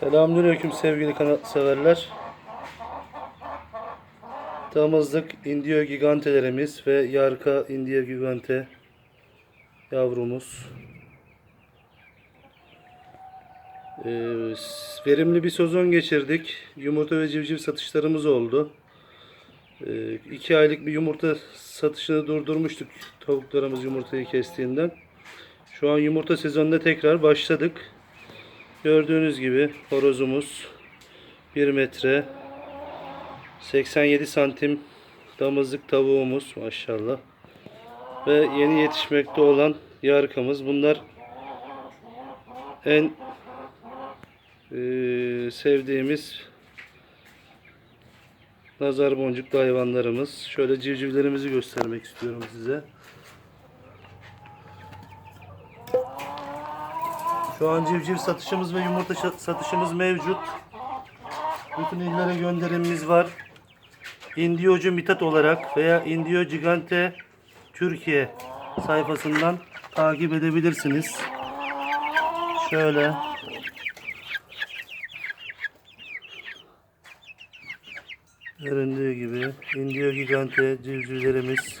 Selamünaleyküm sevgili kanat severler. Damızlık Indio gigantelerimiz ve yarka Indio gigante yavrumuz. Ee, verimli bir sezon geçirdik. Yumurta ve civciv satışlarımız oldu. Ee, iki aylık bir yumurta satışını durdurmuştuk tavuklarımız yumurtayı kestiğinden. Şu an yumurta sezonuna tekrar başladık. Gördüğünüz gibi horozumuz 1 metre 87 santim damızlık tavuğumuz maşallah. Ve yeni yetişmekte olan yarkamız. Bunlar en eee, sevdiğimiz nazar boncuklu hayvanlarımız. Şöyle civcivlerimizi göstermek istiyorum size. Şu an civciv satışımız ve yumurta satışımız mevcut. Bütün illere gönderimimiz var. Indiocu Mitat olarak veya Indio Gigante Türkiye sayfasından takip edebilirsiniz. Şöyle. Göründüğü gibi Indio Gigante civcivlerimiz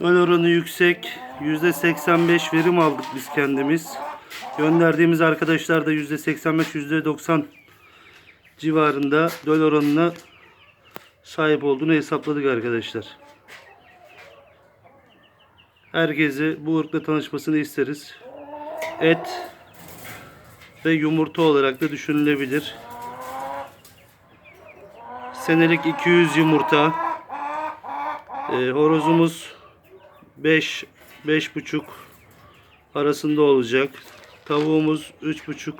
Döl oranı yüksek. %85 verim aldık biz kendimiz. Gönderdiğimiz arkadaşlar da %85, %90 civarında döl oranına sahip olduğunu hesapladık arkadaşlar. Herkesi bu ırkla tanışmasını isteriz. Et ve yumurta olarak da düşünülebilir. Senelik 200 yumurta. Ee, horozumuz 5 5,5 arasında olacak. Tavuğumuz 3,5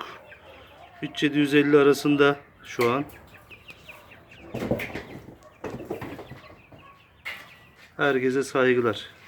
3750 arasında şu an. Herkese saygılar.